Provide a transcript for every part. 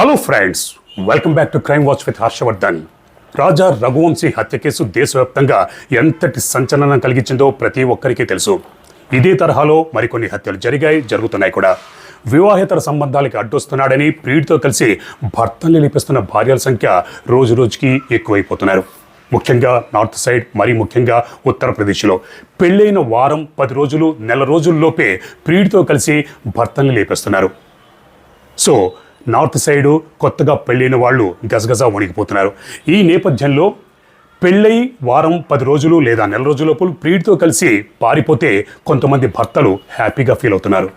Hello friends welcome back to crime watch with Harshavardhan Raja Raghuvanshi హత్య కేసు దేశవ్యాప్తంగా ఎంతటి సంచలనం కలిగించిందో ప్రతి ఒక్కరికి తెలుసు. ఇదే తరహాలో మరికొన్ని హత్యలు జరిగాయి జరుగుతున్నాయి కూడా. వివాహేతర సంబంధాలకి అడ్డొస్తున్నాడని ప్రియుడితో కలిసి భర్తల్ని లేపిస్తున్న భార్యల సంఖ్య రోజు రోజుకి ఎక్కువైపోతున్నారు. ముఖ్యంగా నార్త్ సైడ్ మరీ ముఖ్యంగా ఉత్తరప్రదేశ్లో. పెళ్ళైన వారం పది రోజులు నెల రోజుల్లోపే ప్రియుడితో కలిసి భర్తల్ని లేపేస్తున్నారు. సో నార్త్ సైడు కొత్తగా పెళ్ళైన వాళ్ళు గజగజ వణికిపోతున్నారు. ఈ నేపథ్యంలో పెళ్ళై వారం పది రోజులు లేదా నెల రోజులలోపు ప్రియుడితో కలిసి పారిపోతే కొంతమంది భర్తలు హ్యాపీగా ఫీల్ అవుతున్నారు.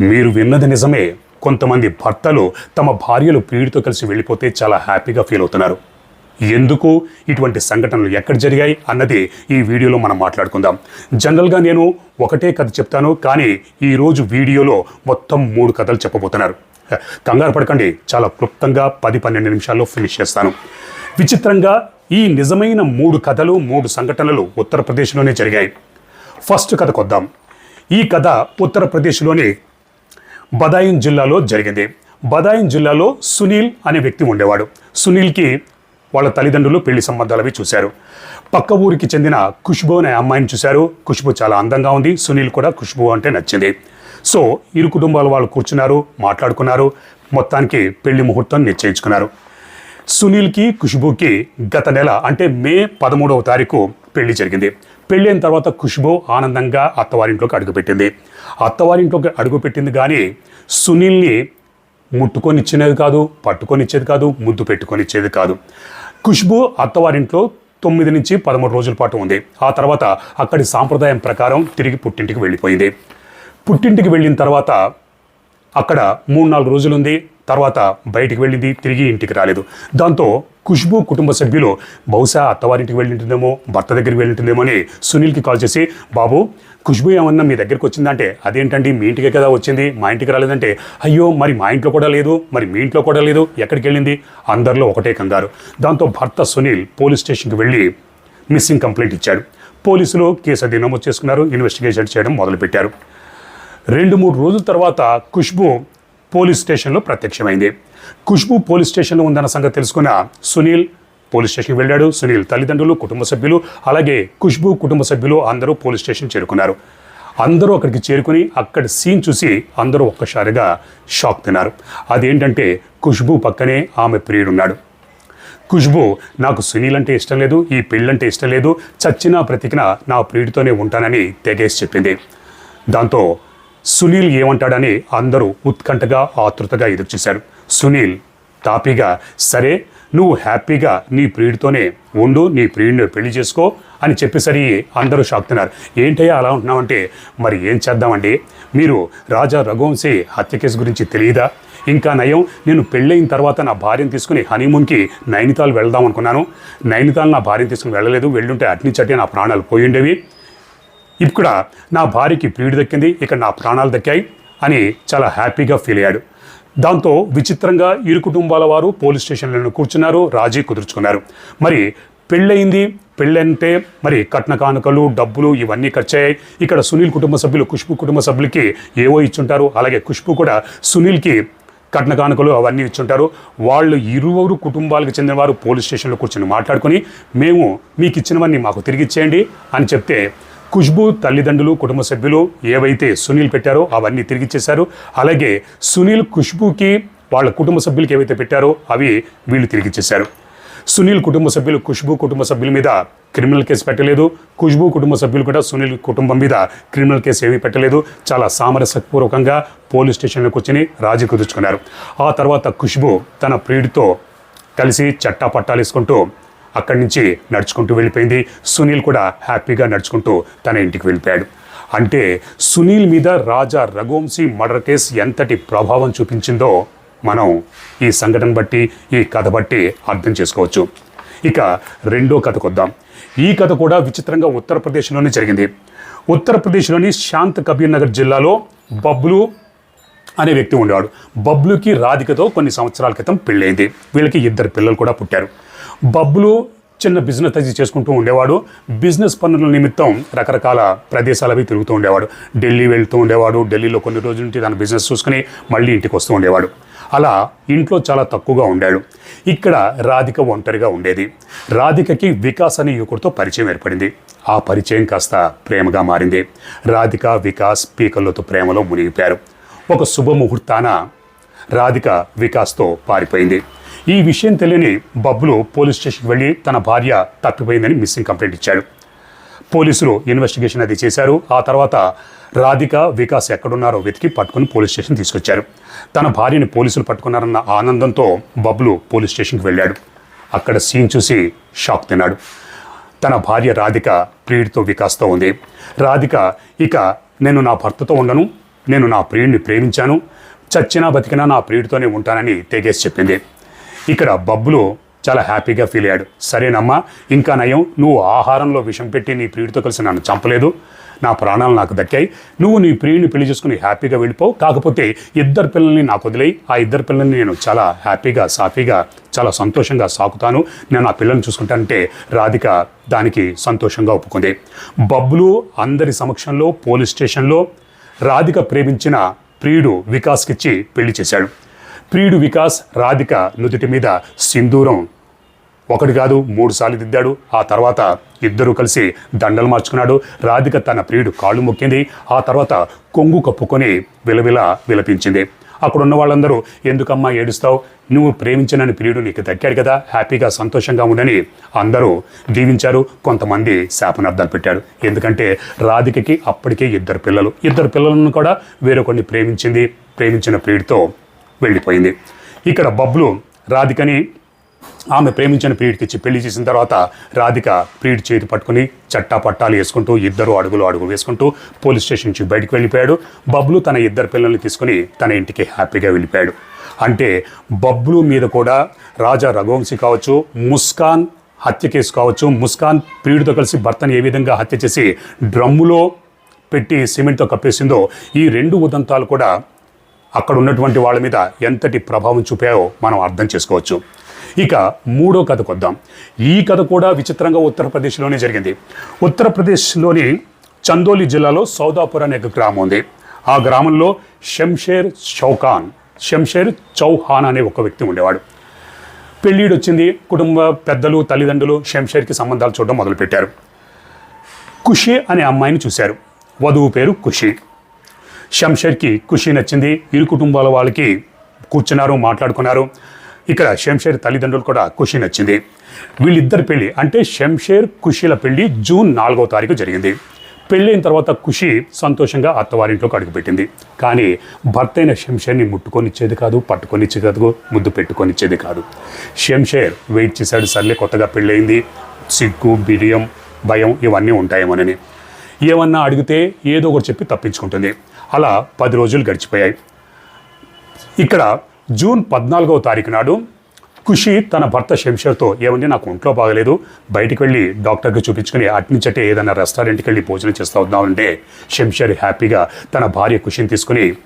మీరు విన్నది నిజమే. కొంతమంది భర్తలు తమ భార్యలు ప్రియుడితో కలిసి వెళ్ళిపోతే చాలా హ్యాపీగా ఫీల్ అవుతున్నారు. ఎందుకు ఇటువంటి సంఘటనలు ఎక్కడ జరిగాయి అన్నది ఈ వీడియోలో మనం మాట్లాడుకుందాం. జనరల్గా నేను ఒకటే కథ చెప్తాను కానీ ఈరోజు వీడియోలో మొత్తం మూడు కథలు చెప్పబోతున్నారు. కంగారు పడకండి చాలా క్లుప్తంగా పది పన్నెండు నిమిషాల్లో ఫినిష్ చేస్తాను. విచిత్రంగా ఈ నిజమైన మూడు కథలు మూడు సంఘటనలు ఉత్తరప్రదేశ్లోనే జరిగాయి. ఫస్ట్ కథ కొద్దాం. ఈ కథ ఉత్తరప్రదేశ్లోని బదాయిన్ జిల్లాలో జరిగింది. బదాయిన్ జిల్లాలో సునీల్ అనే వ్యక్తి ఉండేవాడు. సునీల్కి వాళ్ళ తల్లిదండ్రులు పెళ్ళి సంబంధాలు అవి చూశారు. పక్క ఊరికి చెందిన ఖుష్బు అనే అమ్మాయిని చూశారు. ఖుష్బు చాలా అందంగా ఉంది. సునీల్ కూడా ఖుష్బు అంటే నచ్చింది. సో ఇరు కుటుంబాల వాళ్ళు కూర్చున్నారు మాట్లాడుకున్నారు. మొత్తానికి పెళ్ళి ముహూర్తం నిశ్చయించుకున్నారు. సునీల్కి ఖుష్బుకి గత నెల అంటే మే పదమూడవ తారీఖు పెళ్ళి జరిగింది. పెళ్ళి అయిన తర్వాత ఖుష్బు ఆనందంగా అత్తవారింట్లోకి అడుగుపెట్టింది. అత్తవారింట్లోకి అడుగుపెట్టింది కానీ సునీల్ని ముట్టుకొని ఇచ్చేది కాదు పట్టుకొని ఇచ్చేది కాదు ముద్దు పెట్టుకొని ఇచ్చేది కాదు. ఖుష్బు అత్తవారింట్లో తొమ్మిది నుంచి పదమూడు రోజుల పాటు ఉంది. ఆ తర్వాత అక్కడి సాంప్రదాయం ప్రకారం తిరిగి పుట్టింటికి వెళ్ళిపోయింది. పుట్టింటికి వెళ్ళిన తర్వాత అక్కడ మూడు నాలుగు రోజులు ఉంది. తర్వాత బయటికి వెళ్ళింది తిరిగి ఇంటికి రాలేదు. దాంతో ఖుష్బు కుటుంబ సభ్యులు బహుశా అత్తవారింటికి వెళ్ళింటుందేమో భర్త దగ్గరికి వెళ్ళింటుందేమో అని సునీల్కి కాల్ చేసి బాబు ఖుష్బు ఏమన్నా మీ దగ్గరికి వచ్చిందంటే అదేంటండి మీ ఇంటికే కదా వచ్చింది మా ఇంటికి రాలేదంటే అయ్యో మరి మా ఇంట్లో కూడా లేదు మరి మీ ఇంట్లో కూడా లేదు ఎక్కడికి వెళ్ళింది? అందరిలో ఒకటే కంగారు. దాంతో భర్త సునీల్ పోలీస్ స్టేషన్కి వెళ్ళి మిస్సింగ్ కంప్లైంట్ ఇచ్చాడు. పోలీసులు కేసు అది నమోదు చేసుకున్నారు ఇన్వెస్టిగేషన్ చేయడం మొదలుపెట్టారు. రెండు మూడు రోజుల తర్వాత ఖుష్బు పోలీస్ స్టేషన్లో ప్రత్యక్షమైంది. ఖుష్బు పోలీస్ స్టేషన్లో ఉందన్న సంగతి తెలుసుకున్న సునీల్ పోలీస్ స్టేషన్కి వెళ్ళాడు. సునీల్ తల్లిదండ్రులు కుటుంబ సభ్యులు అలాగే ఖుష్బు కుటుంబ సభ్యులు అందరూ పోలీస్ స్టేషన్ చేరుకున్నారు. అందరూ అక్కడికి చేరుకుని అక్కడ సీన్ చూసి అందరూ ఒక్కసారిగా షాక్ తిన్నారు. అదేంటంటే ఖుష్బు పక్కనే ఆమె ప్రియుడున్నాడు. ఖుష్బు నాకు సునీల్ అంటే ఇష్టం లేదు ఈ పెళ్ళంటే ఇష్టం లేదు చచ్చినా బ్రతికిన నా ప్రియుడితోనే ఉంటానని తెగేసి చెప్పింది. దాంతో సునీల్ ఏమంటాడని అందరూ ఉత్కంఠగా ఆతృతగా ఎదురుచూశారు. సునీల్ తాపీగా సరే నువ్వు హ్యాపీగా నీ ప్రియుడితోనే ఉండు నీ ప్రియుడిని పెళ్ళి చేసుకో అని చెప్పేసరి అందరూ షాక్తున్నారు. ఏంటయ్యా అలా ఉంటున్నావంటే? మరి ఏం చేద్దామండి? మీరు రాజా రఘువంశీ హత్య కేసు గురించి తెలియదా ఇంకా నయం నేను పెళ్ళైన తర్వాత నా భార్యను తీసుకుని హనీమూన్కి నైనితాల్ వెళ్దాం అనుకున్నాను. నైనితాల్ నా భార్యను తీసుకుని వెళ్ళలేదు వెళ్ళుంటే అట్ని చట్టి నా ప్రాణాలు పోయి ఉండేవి. ఇప్పుడు నా భార్యకి ప్రియుడు దక్కింది ఇక్కడ నా ప్రాణాలు దక్కాయి అని చాలా హ్యాపీగా ఫీల్ అయ్యాడు. దాంతో విచిత్రంగా ఇరు కుటుంబాల వారు పోలీస్ స్టేషన్లను కూర్చున్నారు రాజీ కుదుర్చుకున్నారు. మరి పెళ్ళయింది పెళ్ళంటే మరి కట్న కానుకలు డబ్బులు ఇవన్నీ ఖర్చయ్యాయి. ఇక్కడ సునీల్ కుటుంబ సభ్యులు ఖుష్బు కుటుంబ సభ్యులకి ఏవో ఇచ్చుంటారు. అలాగే ఖుష్బు కూడా సునీల్కి కట్న కానుకలు అవన్నీ ఇచ్చుంటారు. వాళ్ళు ఇరువురు కుటుంబాలకు చెందిన వారు పోలీస్ స్టేషన్లో కూర్చొని మాట్లాడుకొని మేము మీకు ఇచ్చినవన్నీ మాకు తిరిగి ఇచ్చేయండి అని చెప్తే ఖుష్బు తల్లిదండ్రులు కుటుంబ సభ్యులు ఏవైతే సునీల్ పెట్టారో అవన్నీ తిరిగి ఇచ్చేశారు. అలాగే సునీల్ ఖుష్బూకి వాళ్ళ కుటుంబ సభ్యులకి ఏవైతే పెట్టారో అవి వీళ్ళు తిరిగి ఇచ్చేశారు. సునీల్ కుటుంబ సభ్యులు ఖుష్బు కుటుంబ సభ్యుల మీద క్రిమినల్ కేసు పెట్టలేదు. ఖుష్బు కుటుంబ సభ్యులు కూడా సునీల్ కుటుంబం మీద క్రిమినల్ కేసు ఏమీ పెట్టలేదు. చాలా సామరస్యపూర్వకంగా పోలీస్ స్టేషన్లోకి వచ్చి రాజీ కుదుర్చుకున్నారు. ఆ తర్వాత ఖుష్బు తన ప్రియుడితో కలిసి చట్టా పట్టాలేసుకుంటూ అక్కడి నుంచి నడుచుకుంటూ వెళ్ళిపోయింది. సునీల్ కూడా హ్యాపీగా నడుచుకుంటూ తన ఇంటికి వెళ్ళిపోయాడు. అంటే సునీల్ మీద రాజా రఘువంశీ మర్డర్ కేసు ఎంతటి ప్రభావం చూపించిందో మనం ఈ సంఘటన బట్టి ఈ కథ బట్టి అర్థం చేసుకోవచ్చు. ఇక రెండో కథకు వద్దాం ఈ కథ కూడా విచిత్రంగా ఉత్తరప్రదేశ్లోనే జరిగింది. ఉత్తరప్రదేశ్లోని శాంత్ కబీర్ నగర్ జిల్లాలో బబ్లు అనే వ్యక్తి ఉండేవాడు. బబ్లుకి రాధికతో కొన్ని సంవత్సరాల క్రితం పెళ్ళైంది. వీళ్ళకి ఇద్దరు పిల్లలు కూడా పుట్టారు. బబ్లు చిన్న బిజినెస్ అది చేసుకుంటూ ఉండేవాడు. బిజినెస్ పనుల నిమిత్తం రకరకాల ప్రదేశాలవి తిరుగుతూ ఉండేవాడు. ఢిల్లీ వెళ్తూ ఉండేవాడు. ఢిల్లీలో కొన్ని రోజుల నుంచి తన బిజినెస్ చూసుకుని మళ్ళీ ఇంటికి వస్తూ ఉండేవాడు. అలా ఇంట్లో చాలా తక్కువగా ఉండాడు ఇక్కడ రాధిక ఒంటరిగా ఉండేది. రాధికకి వికాస్ అనే యువకుడితో పరిచయం ఏర్పడింది. ఆ పరిచయం కాస్త ప్రేమగా మారింది. రాధిక వికాస్ పీకల్లోతో ప్రేమలో మునిగిపోయారు. ఒక శుభముహూర్తాన రాధిక వికాస్తో పారిపోయింది. ఈ విషయం తెలియని బబ్బులు పోలీస్ స్టేషన్కి వెళ్ళి తన భార్య తప్పిపోయిందని మిస్సింగ్ కంప్లైంట్ ఇచ్చాడు. పోలీసులు ఇన్వెస్టిగేషన్ అది చేశారు. ఆ తర్వాత రాధిక వికాస్ ఎక్కడున్నారో వెతికి పట్టుకుని పోలీస్ స్టేషన్ తీసుకొచ్చారు. తన భార్యని పోలీసులు పట్టుకున్నారన్న ఆనందంతో బబ్లు పోలీస్ స్టేషన్కి వెళ్ళాడు. అక్కడ సీన్ చూసి షాక్ తిన్నాడు. తన భార్య రాధిక ప్రియుడితో వికాస్తో ఉంది. రాధిక ఇక నేను నా భర్తతో ఉండను. నేను నా ప్రియుడిని ప్రేమించాను. చచ్చినా బతికినా నా ప్రియుడితోనే ఉంటానని తెగేసి చెప్పింది. ఇక్కడ బబ్బులు చాలా హ్యాపీగా ఫీల్ అయ్యాడు. సరేనమ్మా ఇంకా నయం. నువ్వు ఆహారంలో విషం పెట్టి నీ ప్రియుడితో కలిసి నన్ను చంపలేదు. నా ప్రాణాలు నాకు దక్కాయి. నువ్వు నీ ప్రియుడిని పెళ్ళి చేసుకుని హ్యాపీగా వెళ్ళిపోవు కాకపోతే ఇద్దరు పిల్లల్ని నాకు వదిలేయి. ఆ ఇద్దరు పిల్లల్ని నేను చాలా హ్యాపీగా సాఫీగా చాలా సంతోషంగా సాకుతాను. నేను ఆ పిల్లల్ని చూసుకుంటానంటే రాధిక దానికి సంతోషంగా ఒప్పుకుంది. బబ్బులు అందరి సమక్షంలో పోలీస్ స్టేషన్లో రాధిక ప్రేమించిన ప్రియుడు వికాస్కిచ్చి పెళ్ళి చేశాడు. ప్రియుడు వికాస్ రాధిక నుదుటి మీద సింధూరం. ఒకటి కాదు మూడు సార్లు దిద్దాడు. ఆ తర్వాత ఇద్దరూ కలిసి దండలు మార్చుకున్నాడు. రాధిక తన ప్రియుడు కాళ్ళు మొక్కింది. ఆ తర్వాత కొంగు కప్పుకొని విలవిల విలపించింది. అక్కడున్న వాళ్ళందరూ ఎందుకమ్మా ఏడుస్తావు? నువ్వు ప్రేమించనని ప్రియుడు నీకు దక్కాడు కదా హ్యాపీగా సంతోషంగా ఉండని. అందరూ దీవించారు. కొంతమంది శాపనార్థాలు పెట్టాడు ఎందుకంటే రాధికకి అప్పటికే ఇద్దరు పిల్లలు. ఇద్దరు పిల్లలను కూడా వేరొకరిని ప్రేమించింది ప్రేమించిన ప్రియుడితో వెళ్ళిపోయింది. ఇక్కడ బబ్లు రాధికని ఆమె ప్రేమించిన ప్రియుడికి ఇచ్చి పెళ్ళి చేసిన తర్వాత రాధిక ప్రియుడి చేతి పట్టుకుని చట్టా పట్టాలు వేసుకుంటూ ఇద్దరు అడుగులు అడుగు వేసుకుంటూ పోలీస్ స్టేషన్ నుంచి బయటికి వెళ్ళిపోయాడు. బబ్లు తన ఇద్దరు పిల్లల్ని తీసుకుని తన ఇంటికి హ్యాపీగా వెళ్ళిపోయాడు. అంటే బబ్లు మీద కూడా రాజా రఘువంశీ కావచ్చు ముస్కాన్ హత్య కేసు కావచ్చు ముస్కాన్ ప్రియుడితో కలిసి భర్తను ఏ విధంగా హత్య చేసి డ్రమ్ములో పెట్టి సిమెంట్తో కప్పేసిందో ఈ రెండు ఉదంతాలు కూడా అక్కడ ఉన్నటువంటి వాళ్ళ మీద ఎంతటి ప్రభావం చూపాయో మనం అర్థం చేసుకోవచ్చు. ఇక మూడో కథకు వద్దాం ఈ కథ కూడా విచిత్రంగా ఉత్తరప్రదేశ్లోనే జరిగింది. ఉత్తరప్రదేశ్లోని చందోలి జిల్లాలో సౌదాపూర్ అనే ఒక గ్రామం ఉంది. ఆ గ్రామంలో షంషేర్ చౌకాన్ షంషేర్ చౌహాన్ అనే ఒక వ్యక్తి ఉండేవాడు. పెళ్ళిడు వచ్చింది కుటుంబ పెద్దలు తల్లిదండ్రులు షంషేర్కి సంబంధాలు చూడడం మొదలుపెట్టారు. ఖుషి అనే అమ్మాయిని చూశారు. వధువు పేరు ఖుషి. షంషేర్కి ఖుషి నచ్చింది ఇరు కుటుంబాల వాళ్ళకి కూర్చున్నారు మాట్లాడుకున్నారు. ఇక్కడ షంషేర్ తల్లిదండ్రులు కూడా ఖుషి నచ్చింది. వీళ్ళిద్దరి పెళ్ళి అంటే షంషేర్ ఖుషీల పెళ్ళి జూన్ నాలుగో తారీఖు జరిగింది. పెళ్ళైన తర్వాత ఖుషి సంతోషంగా అత్తవారింట్లోకి అడుగుపెట్టింది కానీ భర్త అయిన శంషేర్ని ముట్టుకొనిచ్చేది కాదు పట్టుకొనిచ్చేది కాదు ముద్దు పెట్టుకొనిచ్చేది కాదు. శంషేర్ వెయిట్ చేశాడు సర్లే కొత్తగా పెళ్ళయింది. సిగ్గు బిడియం భయం ఇవన్నీ ఉంటాయేమోనని. ఏమన్నా అడిగితే ఏదో ఒకటి చెప్పి తప్పించుకుంటుంది. అలా పది రోజులు గడిచిపోయాయి. ఇక్కడ జూన్ పద్నాలుగవ తారీఖు నాడు ఖుషి తన భర్త శంషర్తో ఏమండి నాకు ఒంట్లో బాగలేదు. బయటికి వెళ్ళి డాక్టర్కి చూపించుకుని అట్నుంచటే ఏదైనా రెస్టారెంట్కి వెళ్ళి భోజనం చేస్తూ వద్దామంటే శంషర్ హ్యాపీగా తన భార్య ఖుషిని తీసుకుని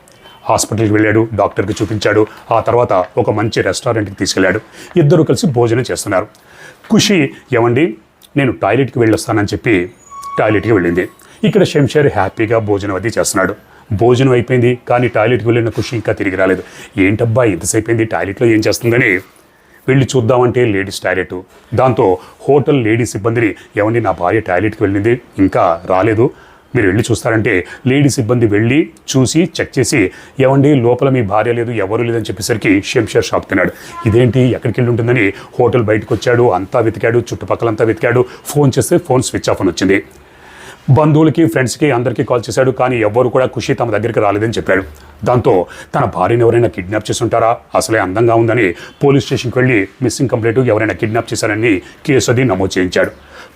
హాస్పిటల్కి వెళ్ళాడు డాక్టర్కి చూపించాడు. ఆ తర్వాత ఒక మంచి రెస్టారెంట్కి తీసుకెళ్ళాడు. ఇద్దరు కలిసి భోజనం చేస్తున్నారు. ఖుషి ఏమండి నేను టాయిలెట్కి వెళ్ళొస్తానని చెప్పి టాయిలెట్కి వెళ్ళింది. ఇక్కడ శంషర్ హ్యాపీగా భోజనం అది చేస్తున్నాడు. భోజనం అయిపోయింది కానీ టాయిలెట్కి వెళ్ళిన ఖుషి ఇంకా తిరిగి రాలేదు. ఏంటబ్బా ఎంతసేపు అయింది టాయిలెట్లో ఏం చేస్తుందని? వెళ్ళి చూద్దామంటే లేడీస్ టాయిలెట్. దాంతో హోటల్ లేడీస్ సిబ్బందిని ఏమండి నా భార్య టాయిలెట్కి వెళ్ళింది ఇంకా రాలేదు. మీరు వెళ్ళి చూస్తారంటే లేడీ సిబ్బంది వెళ్ళి చూసి చెక్ చేసి ఏమండి లోపల మీ భార్య లేదు ఎవరు లేదని చెప్పేసరికి షంషర్ షాప్ తిన్నాడు. ఇదేంటి ఎక్కడికి వెళ్ళి ఉంటుందని? హోటల్ బయటకు వచ్చాడు అంతా వెతికాడు చుట్టుపక్కలంతా వెతికాడు. ఫోన్ చేస్తే ఫోన్ స్విచ్ ఆఫ్ అని వచ్చింది. బంధువులకి ఫ్రెండ్స్కి అందరికీ కాల్ చేశాడు. కానీ ఎవ్వరు కూడా ఖుషి తమ దగ్గరికి రాలేదని చెప్పాడు. దాంతో తన భార్యను ఎవరైనా కిడ్నాప్ చేసి ఉంటారా అసలే అందంగా ఉందని పోలీస్ స్టేషన్కి వెళ్ళి మిస్సింగ్ కంప్లైంట్ ఎవరైనా కిడ్నాప్ చేశారని కేసు అది నమోదు చేయించాడు.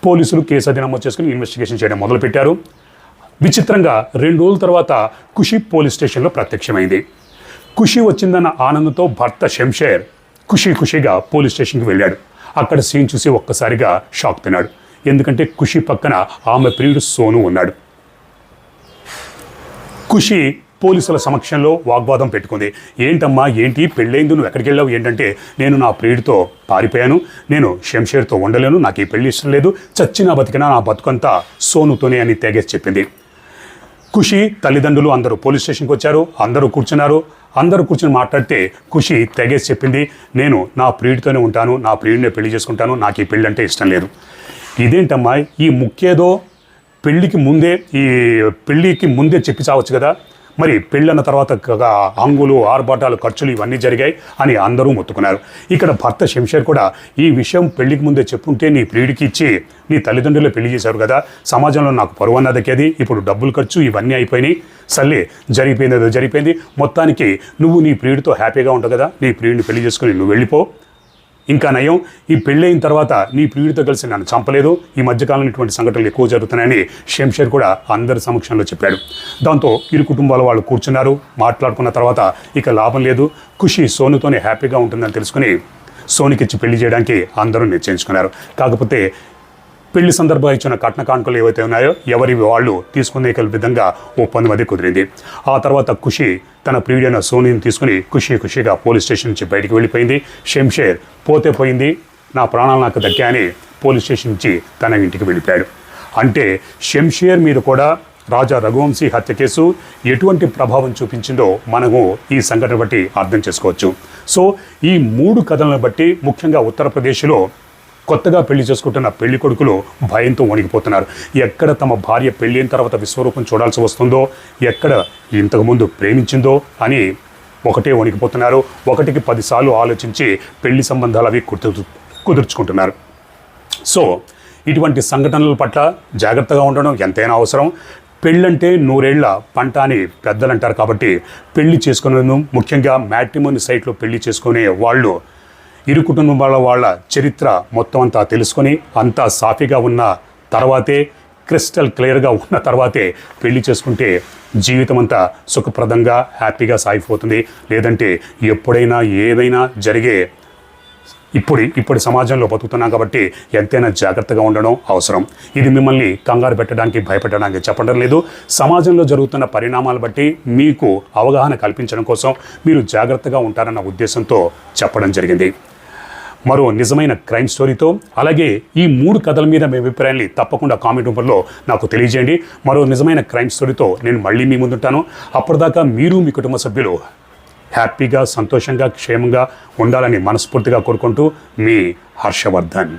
పోలీసులు కేసు అది నమోదు చేసుకుని ఇన్వెస్టిగేషన్ చేయడం మొదలుపెట్టారు. విచిత్రంగా రెండు రోజుల తర్వాత ఖుషి పోలీస్ స్టేషన్లో ప్రత్యక్షమైంది. ఖుషి వచ్చిందన్న ఆనందంతో భర్త శంషేర్ ఖుషి ఖుషిగా పోలీస్ స్టేషన్కి వెళ్ళాడు. అక్కడ సీన్ చూసి ఒక్కసారిగా షాక్ తిన్నాడు. ఎందుకంటే ఖుషి పక్కన ఆమె ప్రియుడు సోను ఉన్నాడు. ఖుషి పోలీసుల సమక్షంలో వాగ్వాదం పెట్టుకుంది. ఏంటమ్మా ఏంటి? పెళ్ళైంది నువ్వు ఎక్కడికి వెళ్ళావు? ఏంటంటే నేను నా ప్రియుడితో పారిపోయాను. నేను శంషేర్తో ఉండలేను. నాకు ఈ పెళ్ళి ఇష్టం లేదు. చచ్చినా బతికినా నా బతుకంతా సోనుతోనే అని తెగేసి చెప్పింది. ఖుషి తల్లిదండ్రులు అందరూ పోలీస్ స్టేషన్కి వచ్చారు. అందరూ కూర్చున్నారు. అందరూ కూర్చొని మాట్లాడితే ఖుషి తెగేసి చెప్పింది నేను నా ప్రియుడితోనే ఉంటాను. నా ప్రియుడినే పెళ్ళి చేసుకుంటాను. నాకు ఈ పెళ్ళి అంటే ఇష్టం లేదు. ఇదేంటమ్మా? ఈ ముఖ్యేదో పెళ్ళికి ముందే ఈ పెళ్ళికి ముందే చెప్పి చావచ్చు కదా? మరి పెళ్ళన్న తర్వాత అంగులు ఆర్భాటాలు ఖర్చులు ఇవన్నీ జరిగాయి అని అందరూ మొత్తుకున్నారు. ఇక్కడ భర్త శంషేర్ కూడా ఈ విషయం పెళ్ళికి ముందే చెప్పుంటే నీ ప్రియుడికి ఇచ్చి నీ తల్లిదండ్రులు పెళ్ళి చేశారు కదా? సమాజంలో నాకు పరువు అన్న దక్కేది? ఇప్పుడు డబ్బులు ఖర్చు ఇవన్నీ అయిపోయినాయి. సర్లే జరిగిపోయింది ఏదో జరిగిపోయింది. మొత్తానికి నువ్వు నీ ప్రియుడితో హ్యాపీగా ఉంటావు కదా? నీ ప్రియుడిని పెళ్ళి చేసుకుని నువ్వు వెళ్ళిపో. ఇంకా నయం ఈ పెళ్ళైన తర్వాత నీ ప్రియుడితో కలిసి నన్ను చంపలేదు. ఈ మధ్యకాలంలో ఇటువంటి సంఘటనలు ఎక్కువ జరుగుతున్నాయని షంషేర్ కూడా అందరి సమక్షంలో చెప్పాడు. దాంతో ఇరు కుటుంబాల వాళ్ళు కూర్చున్నారు. మాట్లాడుకున్న తర్వాత ఇక లాభం లేదు. ఖుషి సోనుతోనే హ్యాపీగా ఉంటుందని తెలుసుకుని సోనికిచ్చి పెళ్ళి చేయడానికి అందరూ నిశ్చయించుకున్నారు. కాకపోతే పెళ్ళి సందర్భంగా ఇచ్చిన కట్న కానుకలు ఏవైతే ఉన్నాయో ఎవరి వాళ్ళు తీసుకునే విధంగా ఒప్పందం అది కుదిరింది. ఆ తర్వాత ఖుషి తన ప్రియుడైన సోనీని తీసుకుని ఖుషి ఖుషిగా పోలీస్ స్టేషన్ నుంచి బయటికి వెళ్ళిపోయింది. షంషేర్ పోతే పోయింది. నా ప్రాణాలు నాకు దక్కాయని పోలీస్ స్టేషన్ నుంచి తన ఇంటికి వెళ్ళిపోయాడు. అంటే షంషేర్ మీద కూడా రాజా రఘువంశీ హత్య కేసు ఎటువంటి ప్రభావం చూపించిందో మనము ఈ సంఘటన బట్టి అర్థం చేసుకోవచ్చు. సో ఈ మూడు కథలను బట్టి ముఖ్యంగా ఉత్తరప్రదేశ్లో కొత్తగా పెళ్ళి చేసుకుంటున్న పెళ్ళి కొడుకులు భయంతో వణికిపోతున్నారు ఎక్కడ తమ భార్య పెళ్ళైన తర్వాత విశ్వరూపం చూడాల్సి వస్తుందో ఎక్కడ ఇంతకుముందు ప్రేమించిందో అని ఒకటే వణికిపోతున్నారు ఒకటికి పదిసార్లు ఆలోచించి పెళ్ళి సంబంధాలు అవి కుదుర్చు కుదుర్చుకుంటున్నారు. సో ఇటువంటి సంఘటనల పట్ల జాగ్రత్తగా ఉండడం ఎంతైనా అవసరం. పెళ్ళంటే నూరేళ్ళ పంట అని పెద్దలు అంటారు కాబట్టి పెళ్ళి చేసుకునేందుకు ముఖ్యంగా మ్యాట్రిమోని సైట్లో పెళ్ళి చేసుకునే వాళ్ళు ఇరు కుటుంబాల వాళ్ళ చరిత్ర మొత్తం అంతా తెలుసుకొని అంతా సాఫీగా ఉన్న తర్వాతే క్రిస్టల్ క్లియర్గా ఉన్న తర్వాతే పెళ్ళి చేసుకుంటే జీవితం అంతా సుఖప్రదంగా హ్యాపీగా సాగిపోతుంది. లేదంటే ఎప్పుడైనా ఏదైనా జరిగే ఇప్పుడు ఇప్పుడు సమాజంలో బతుకుతున్నాం కాబట్టి ఎంతైనా జాగ్రత్తగా ఉండడం అవసరం. ఇది మిమ్మల్ని కంగారు పెట్టడానికి భయపెట్టడానికి చెప్పడం లేదు. సమాజంలో జరుగుతున్న పరిణామాలు బట్టి మీకు అవగాహన కల్పించడం కోసం మీరు జాగ్రత్తగా ఉంటారన్న ఉద్దేశంతో చెప్పడం జరిగింది. మరో నిజమైన క్రైమ్ స్టోరీతో అలాగే ఈ మూడు కథల మీద మీ అభిప్రాయాన్ని తప్పకుండా కామెంట్ రూపంలో నాకు తెలియజేయండి. మరో నిజమైన క్రైమ్ స్టోరీతో నేను మళ్ళీ మీ ముందుంటాను. అప్పటిదాకా మీరు మీ కుటుంబ సభ్యులు హ్యాపీగా సంతోషంగా క్షేమంగా ఉండాలని మనస్ఫూర్తిగా కోరుకుంటూ మీ హర్షవర్ధన్.